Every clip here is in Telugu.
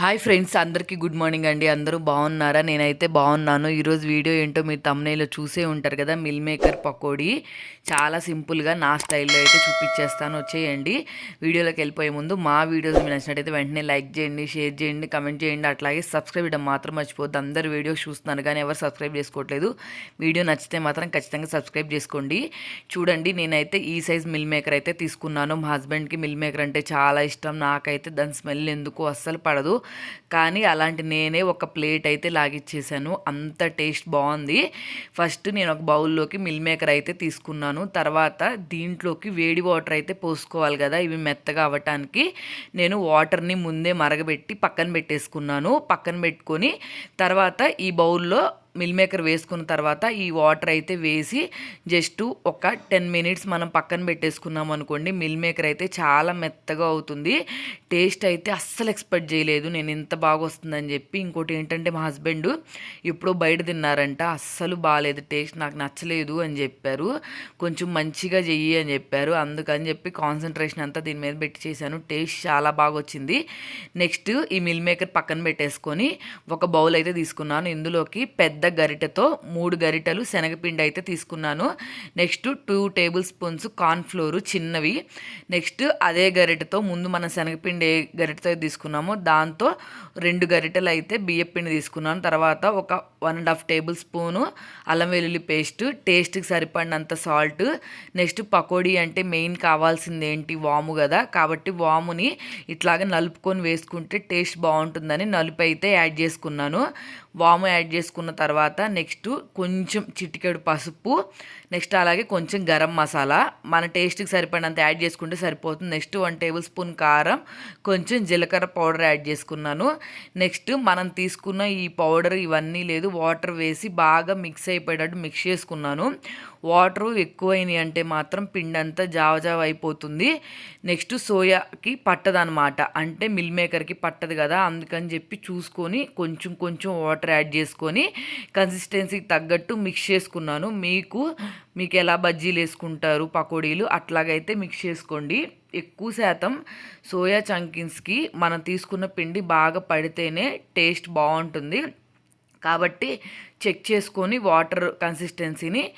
హాయ్ ఫ్రెండ్స్ అందరికీ గుడ్ మార్నింగ్ అండి. అందరూ బాగున్నారా? నేనైతే బాగున్నాను. ఈరోజు వీడియో ఏంటో మీరు తమ్నేలో చూసే ఉంటారు కదా మిల్ మేకర్ పకోడీ. చాలా సింపుల్గా నా స్టైల్లో అయితే చూపించేస్తాను వచ్చేయండి. వీడియోలోకి వెళ్ళిపోయే ముందు మా వీడియోస్ మీరు నచ్చినట్టయితే వెంటనే లైక్ చేయండి షేర్ చేయండి కమెంట్ చేయండి. అట్లాగే సబ్స్క్రైబ్ చేయడం మాత్రం మర్చిపోద్దు అందరు వీడియోస్ చూస్తున్నారు కానీ ఎవరు సబ్స్క్రైబ్ చేసుకోవట్లేదు. వీడియో నచ్చితే మాత్రం ఖచ్చితంగా సబ్స్క్రైబ్ చేసుకోండి. చూడండి నేనైతే ఈ సైజ్ మిల్ మేకర్ అయితే తీసుకున్నాను. మా హస్బెండ్కి మిల్ మేకర్ అంటే చాలా ఇష్టం. నాకైతే దాని స్మెల్ ఎందుకు అస్సలు పడదు. కానీ అలాంటి నేనే ఒక ప్లేట్ అయితే లాగిచ్చేసాను. అంత టేస్ట్ బాగుంది. ఫస్ట్ నేను ఒక బౌల్లోకి మిల్ మేకర్ అయితే తీసుకున్నాను. తర్వాత దీంట్లోకి వేడి వాటర్ అయితే పోసుకోవాలి కదా ఇవి మెత్తగా అవ్వటానికి. నేను వాటర్ని ముందే మరగబెట్టి పక్కన పెట్టేసుకున్నాను. పక్కన పెట్టుకొని తర్వాత ఈ బౌల్లో మిల్ మేకర్ వేసుకున్న తర్వాత ఈ వాటర్ అయితే వేసి జస్ట్ ఒక టెన్ మినిట్స్ మనం పక్కన పెట్టేసుకున్నాం అనుకోండి మిల్ మేకర్ అయితే చాలా మెత్తగా అవుతుంది. టేస్ట్ అయితే అస్సలు ఎక్స్పెక్ట్ చేయలేదు నేను ఇంత బాగా వస్తుందని చెప్పి. ఇంకోటి ఏంటంటే మా హస్బెండ్ ఎప్పుడో బయట తిన్నారంట అస్సలు బాగాలేదు టేస్ట్ నాకు నచ్చలేదు అని చెప్పారు. కొంచెం మంచిగా చెయ్యి అని చెప్పారు. అందుకని చెప్పి కాన్సన్ట్రేషన్ అంతా దీని మీద పెట్టి చేశాను. టేస్ట్ చాలా బాగా వచ్చింది. నెక్స్ట్ ఈ మిల్ మేకర్ పక్కన పెట్టేసుకొని ఒక బౌల్ అయితే తీసుకున్నాను. ఇందులోకి పెద్ద గరిటెతో మూడు గరిటెలు శనగపిండి అయితే తీసుకున్నాను. Next two tablespoons cornflour చిన్నవి. నెక్స్ట్ అదే గరిటెతో ముందు మనం శనగపిండి ఏ గరిటెతో తీసుకున్నామో దాంతో రెండు గరిటెలు అయితే బియ్యపిండి తీసుకున్నాను. తర్వాత ఒక one and half tablespoon అల్లం వెల్లుల్లి పేస్ట్ టేస్ట్కి సరిపడినంత సాల్ట్. నెక్స్ట్ పకోడీ అంటే మెయిన్ కావాల్సింది ఏంటి? వాము కదా. కాబట్టి వాముని ఇట్లాగ నలుపుకొని వేసుకుంటే టేస్ట్ బాగుంటుందని నలుపు అయితే యాడ్ చేసుకున్నాను. వాము యాడ్ చేసుకున్న తర్వాత తర్వాత నెక్స్ట్ కొంచెం చిటికెడు పసుపు నెక్స్ట్ అలాగే కొంచెం గరం మసాలా. మన టేస్ట్కి సరిపడినంత యాడ్ చేసుకుంటే సరిపోతుంది. నెక్స్ట్ వన్ టేబుల్ స్పూన్ కారం కొంచెం జీలకర్ర పౌడర్ యాడ్ చేసుకున్నాను. నెక్స్ట్ మనం తీసుకున్న ఈ పౌడర్ ఇవన్నీ లేదు వాటర్ వేసి బాగా మిక్స్ అయిపోయేటట్టు మిక్స్ చేసుకున్నాను. వాటర్ ఎక్కువైనాయి అంటే మాత్రం పిండి అంతా జావ జావ అయిపోతుంది. నెక్స్ట్ సోయాకి పట్టదనమాట. అంటే మిల్ మేకర్కి పట్టదు కదా అందుకని చెప్పి చూసుకొని కొంచెం కొంచెం వాటర్ యాడ్ చేసుకొని కన్సిస్టెన్సీకి తగ్గట్టు మిక్స్ చేసుకున్నాను. మీకు మీకు ఎలా బజ్జీలు వేసుకుంటారు పకోడీలు అట్లాగైతే మిక్స్ చేసుకోండి. ఎక్కువ శాతం సోయా చంకిన్స్కి మనం తీసుకున్న పిండి బాగా పడితేనే టేస్ట్ బాగుంటుంది. కాబట్టి చెక్ చేసుకొని వాటర్ కన్సిస్టెన్సీని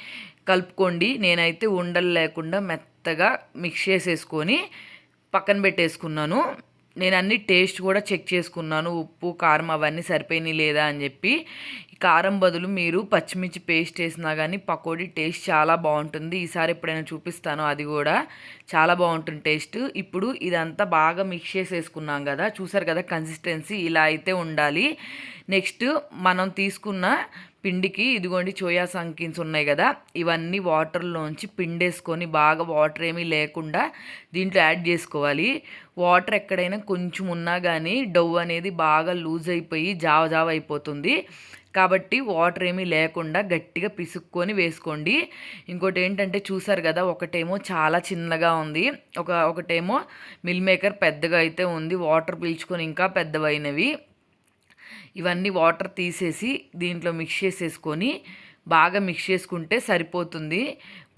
కలుపుకోండి. నేనైతే ఉండలు లేకుండా మెత్తగా మిక్స్ చేసేసుకొని పక్కన పెట్టేసుకున్నాను. నేను అన్ని టేస్ట్ కూడా చెక్ చేసుకున్నాను. ఉప్పు కారం అవన్నీ సరిపోయినాయి లేదా అని చెప్పి. కారం బదులు మీరు పచ్చిమిర్చి పేస్ట్ వేసినా కానీ పకోడీ టేస్ట్ చాలా బాగుంటుంది. ఈసారి ఎప్పుడైనా చూపిస్తాను. అది కూడా చాలా బాగుంటుంది టేస్ట్ ఇప్పుడు ఇదంతా బాగా మిక్స్ చేసేసుకున్నాం కదా. చూసారు కదా కన్సిస్టెన్సీ ఇలా అయితే ఉండాలి. నెక్స్ట్ మనం తీసుకున్న పిండికి ఇదిగోండి చోయా సంకిన్స్ ఉన్నాయి కదా ఇవన్నీ వాటర్లోంచి పిండేసుకొని బాగా వాటర్ ఏమీ లేకుండా దీంట్లో యాడ్ చేసుకోవాలి. వాటర్ ఎక్కడైనా కొంచెం ఉన్నా కానీ డవ్ అనేది బాగా లూజ్ అయిపోయి జావ జావ అయిపోతుంది. కాబట్టి వాటర్ ఏమీ లేకుండా గట్టిగా పిసుక్కొని వేసుకోండి. ఇంకోటి ఏంటంటే చూసారు కదా ఒకటేమో చాలా చిన్నగా ఉంది. ఒక ఒకటేమో మిల్ మేకర్ పెద్దగా అయితే ఉంది. వాటర్ పీల్చుకొని ఇంకా పెద్దవైనవి. ఇవన్నీ వాటర్ తీసేసి దీంట్లో మిక్స్ చేసేసుకొని బాగా మిక్స్ చేసుకుంటే సరిపోతుంది.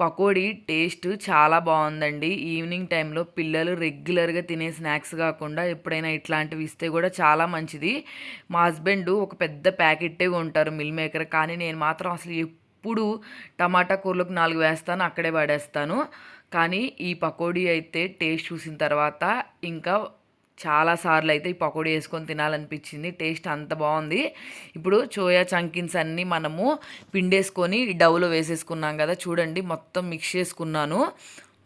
పకోడీ టేస్ట్ చాలా బాగుందండి. ఈవినింగ్ టైంలో పిల్లలు రెగ్యులర్గా తినే స్నాక్స్ కాకుండా ఎప్పుడైనా ఇట్లాంటివి ఇస్తే కూడా చాలా మంచిది. మా హస్బెండ్ ఒక పెద్ద ప్యాకెట్టే కొంటారు మిల్ మేకర్ కానీ నేను మాత్రం అసలు ఎప్పుడు టమాటా కూరలకు నాలుగు వేస్తాను అక్కడే పడేస్తాను. కానీ ఈ పకోడీ అయితే టేస్ట్ చూసిన తర్వాత ఇంకా చాలా సార్లు అయితే ఈ పకోడీ వేసుకొని తినాలనిపించింది. టేస్ట్ అంత బాగుంది. ఇప్పుడు చోయా చంకిన్స్ అన్నీ మనము పిండేసుకొని డవ్లో వేసేసుకున్నాం కదా చూడండి మొత్తం మిక్స్ చేసుకున్నాను.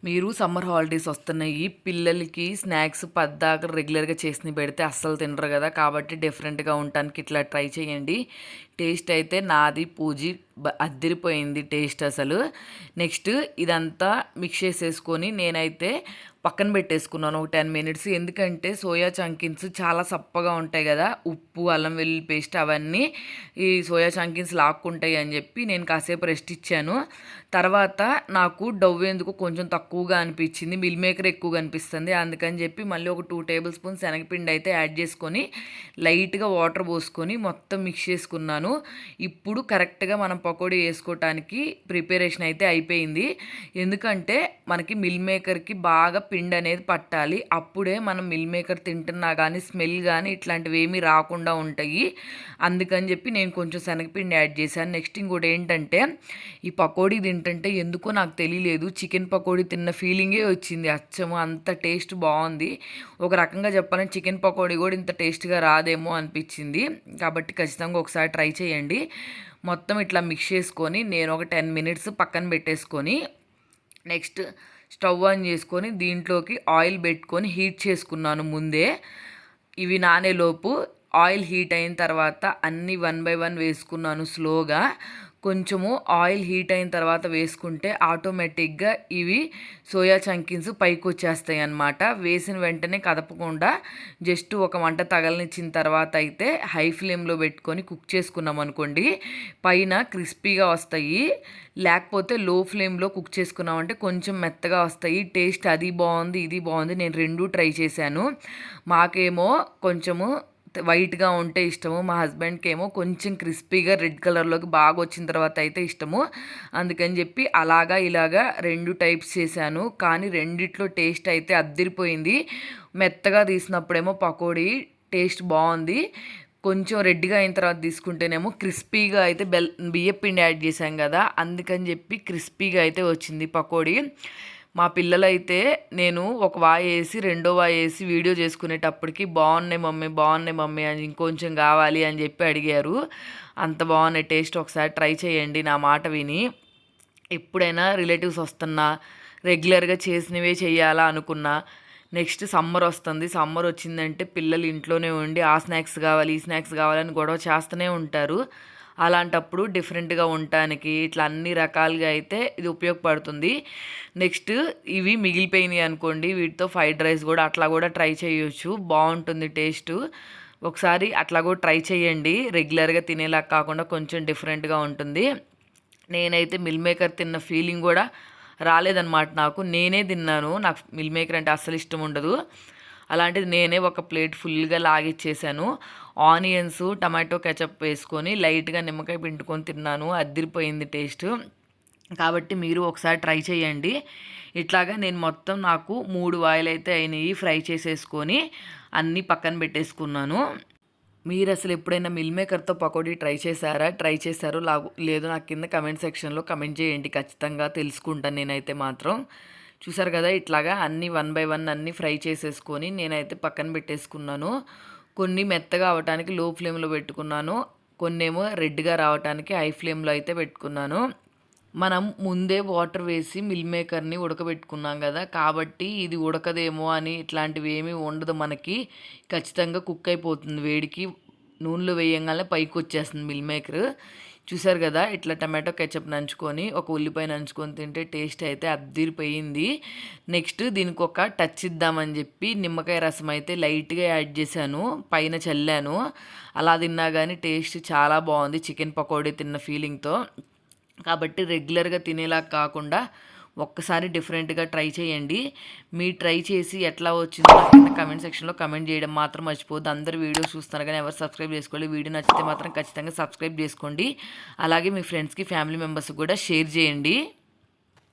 మీరు సమ్మర్ హాలిడేస్ వస్తున్నాయి పిల్లలకి స్నాక్స్ పద్దాక రెగ్యులర్గా చేసి పెడితే అస్సలు తినరు కదా కాబట్టి డిఫరెంట్గా ఉండటానికి ఇట్లా ట్రై చేయండి. టేస్ట్ అయితే నాది పూజి అద్దిరిపోయింది టేస్ట్ అసలు. నెక్స్ట్ ఇదంతా మిక్స్ చేసేసుకొని నేనైతే పక్కన పెట్టేసుకున్నాను ఒక టెన్ మినిట్స్. ఎందుకంటే సోయా చంకిన్స్ చాలా సప్పగా ఉంటాయి కదా ఉప్పు అల్లం వెల్లుల్లి పేస్ట్ అవన్నీ ఈ సోయా చంకిన్స్ లాక్కుంటాయి అని చెప్పి నేను కాసేపు రెస్ట్ ఇచ్చాను. తర్వాత నాకు డవ్ ఎందుకు కొంచెం తక్కువగా అనిపించింది మిల్ మేకర్ ఎక్కువగా అనిపిస్తుంది అందుకని చెప్పి మళ్ళీ ఒక టూ టేబుల్ స్పూన్ శనగపిండి అయితే యాడ్ చేసుకొని లైట్గా వాటర్ పోసుకొని మొత్తం మిక్స్ చేసుకున్నాను. ఇప్పుడు కరెక్ట్గా మనం పకోడీ వేసుకోవటానికి ప్రిపరేషన్ అయితే అయిపోయింది. ఎందుకంటే మనకి మిల్ మేకర్కి బాగా పిండి అనేది పట్టాలి. అప్పుడే మనం మిల్ మేకర్ తింటున్నా కానీ స్మెల్ కానీ ఇట్లాంటివి ఏమీ రాకుండా ఉంటాయి. అందుకని చెప్పి నేను కొంచెం శనగపిండి యాడ్ చేశాను. నెక్స్ట్ ఇంకోటి ఏంటంటే ఈ పకోడీ తింటుంటే ఎందుకో నాకు తెలియలేదు. చికెన్ పకోడీ తిన్న ఫీలింగే వచ్చింది. అచ్చము అంత టేస్ట్ బాగుంది. ఒక రకంగా చెప్పాలంటే చికెన్ పకోడీ కూడా ఇంత టేస్ట్గా రాదేమో అనిపించింది. కాబట్టి ఖచ్చితంగా ఒకసారి ట్రై చేయండి. మొత్తం ఇట్లా మిక్స్ చేసుకొని నేను ఒక టెన్ మినిట్స్ పక్కన పెట్టేసుకొని నెక్స్ట్ స్టవ్ ఆన్ చేసుకొని దీంట్లోకి ఆయిల్ పెట్టుకొని హీట్ చేసుకున్నాను ముందే. ఇవి నానేలోపు ఆయిల్ హీట్ అయిన తర్వాత అన్నీ వన్ బై వన్ వేసుకున్నాను స్లోగా కొంచెము ఆయిల్ హీట్ అయిన తర్వాత వేసుకుంటే ఆటోమేటిక్గా ఇవి సోయా చంకిన్స్ పైకి వచ్చేస్తాయి అన్నమాట వేసిన వెంటనే కదపకుండా జస్ట్ ఒక మంట తగలనిచ్చిన తర్వాత అయితే హై ఫ్లేమ్లో పెట్టుకొని కుక్ చేసుకున్నాం అనుకోండి పైన క్రిస్పీగా వస్తాయి లేకపోతే లో ఫ్లేమ్లో కుక్ చేసుకున్నామంటే కొంచెం మెత్తగా వస్తాయి టేస్ట్ అది బాగుంది ఇది బాగుంది నేను రెండు ట్రై చేశాను. మాకేమో కొంచెము వైట్గా ఉంటే ఇష్టము. మా హస్బెండ్కి ఏమో కొంచెం క్రిస్పీగా రెడ్ కలర్లోకి బాగా వచ్చిన తర్వాత అయితే ఇష్టము. అందుకని చెప్పి అలాగా ఇలాగా రెండు టైప్స్ చేశాను. కానీ రెండిట్లో టేస్ట్ అయితే అద్దరిపోయింది. మెత్తగా తీసినప్పుడేమో పకోడీ టేస్ట్ బాగుంది. కొంచెం రెడ్గా అయిన తర్వాత తీసుకుంటేనేమో క్రిస్పీగా అయితే బెల్ బియ్యపిండి యాడ్ చేశాం కదా. అందుకని చెప్పి క్రిస్పీగా అయితే వచ్చింది పకోడీ. మా పిల్లలైతే నేను ఒక వాయి వేసి రెండో వాయి వేసి వీడియో చేసుకునేటప్పటికి బాగున్నాయి మమ్మీ బాగున్నాయి మమ్మీ అని ఇంకొంచెం కావాలి అని చెప్పి అడిగారు. అంత బాగున్నాయి టేస్ట్ ఒకసారి ట్రై చేయండి నా మాట విని. ఎప్పుడైనా రిలేటివ్స్ వస్తున్నా రెగ్యులర్గా చేసినవే చేయాలా అనుకున్నా నెక్స్ట్ సమ్మర్ వస్తుంది సమ్మర్ వచ్చిందంటే పిల్లలు ఇంట్లోనే ఉండి ఆ స్నాక్స్ కావాలి ఈ స్నాక్స్ కావాలని గొడవ చేస్తూనే ఉంటారు. అలాంటప్పుడు డిఫరెంట్గా ఉండటానికి ఇట్లా అన్ని రకాలుగా అయితే ఇది ఉపయోగపడుతుంది. నెక్స్ట్ ఇవి మిగిలిపోయినాయి అనుకోండి వీటితో ఫ్రైడ్ రైస్ కూడా అట్లా కూడా ట్రై చేయొచ్చు. బాగుంటుంది టేస్ట్. ఒకసారి అట్లా కూడా ట్రై చేయండి. రెగ్యులర్గా తినేలా కాకుండా కొంచెం డిఫరెంట్గా ఉంటుంది. నేనైతే మిల్ మేకర్ తిన్న ఫీలింగ్ కూడా రాలేదన్నమాట నాకు. నేనే తిన్నాను. నాకు మిల్ మేకర్ అంటే అస్సలు ఇష్టం ఉండదు. అలాంటిది నేనే ఒక ప్లేట్ ఫుల్గా లాగిచ్చేసాను. ఆనియన్స్ టమాటో కెచప్ వేసుకొని లైట్గా నిమ్మకాయ పిండుకొని తిన్నాను. అదిరిపోయింది టేస్ట్. కాబట్టి మీరు ఒకసారి ట్రై చేయండి. ఇట్లాగా నేను మొత్తం నాకు మూడు వాయిల్ అయితే అయినాయి ఫ్రై చేసేసుకొని అన్నీ పక్కన పెట్టేసుకున్నాను. మీరు అసలు ఎప్పుడైనా మిల్ మేకర్తో పకోడీ ట్రై చేశారా? ట్రై చేశారో లాగు లేదు నాకు కింద కమెంట్ సెక్షన్లో కమెంట్ చేయండి. ఖచ్చితంగా తెలుసుకుంటాను నేనైతే మాత్రం. చూసారు కదా ఇట్లాగా అన్నీ వన్ బై వన్ అన్నీ ఫ్రై చేసేసుకొని నేనైతే పక్కన పెట్టేసుకున్నాను. కొన్ని మెత్తగా అవటానికి లో ఫ్లేమ్లో పెట్టుకున్నాను. కొన్ని ఏమో రెడ్గా రావటానికి హై ఫ్లేమ్లో అయితే పెట్టుకున్నాను. మనం ముందే వాటర్ వేసి మిల్ మేకర్ని ఉడకబెట్టుకున్నాం కదా కాబట్టి ఇది ఉడకదేమో అని ఇట్లాంటివి ఏమీ ఉండదు మనకి. ఖచ్చితంగా కుక్ అయిపోతుంది వేడికి. నూనెలో వేయంగానే పైకి వచ్చేస్తుంది మిల్ మేకర్. చూసారు కదా ఇట్లా టమాటో కెచప్ నంచుకొని ఒక ఉల్లిపాయ నంచుకొని తింటే టేస్ట్ అయితే అద్దరిపోయింది. నెక్స్ట్ దీనికి ఒక టచ్ ఇద్దామని చెప్పి నిమ్మకాయ రసం అయితే లైట్గా యాడ్ చేశాను పైన చల్లాను. అలా తిన్నా కానీ టేస్ట్ చాలా బాగుంది చికెన్ పకోడీ తిన్న ఫీలింగ్తో. కాబట్టి రెగ్యులర్గా తినేలా కాకుండా ఒక్కసారి డిఫరెంట్గా ట్రై చేయండి. మీ ట్రై చేసి ఎట్లా వచ్చిందో కింద కమెంట్ సెక్షన్లో కమెంట్ చేయడం మాత్రం మర్చిపోద్దు అందరు వీడియోస్ చూస్తున్నారు కానీ ఎవరు సబ్స్క్రైబ్ చేసుకోవాలి వీడియో నచ్చితే మాత్రం ఖచ్చితంగా సబ్స్క్రైబ్ చేసుకోండి. అలాగే మీ ఫ్రెండ్స్కి ఫ్యామిలీ మెంబర్స్కి కూడా షేర్ చేయండి.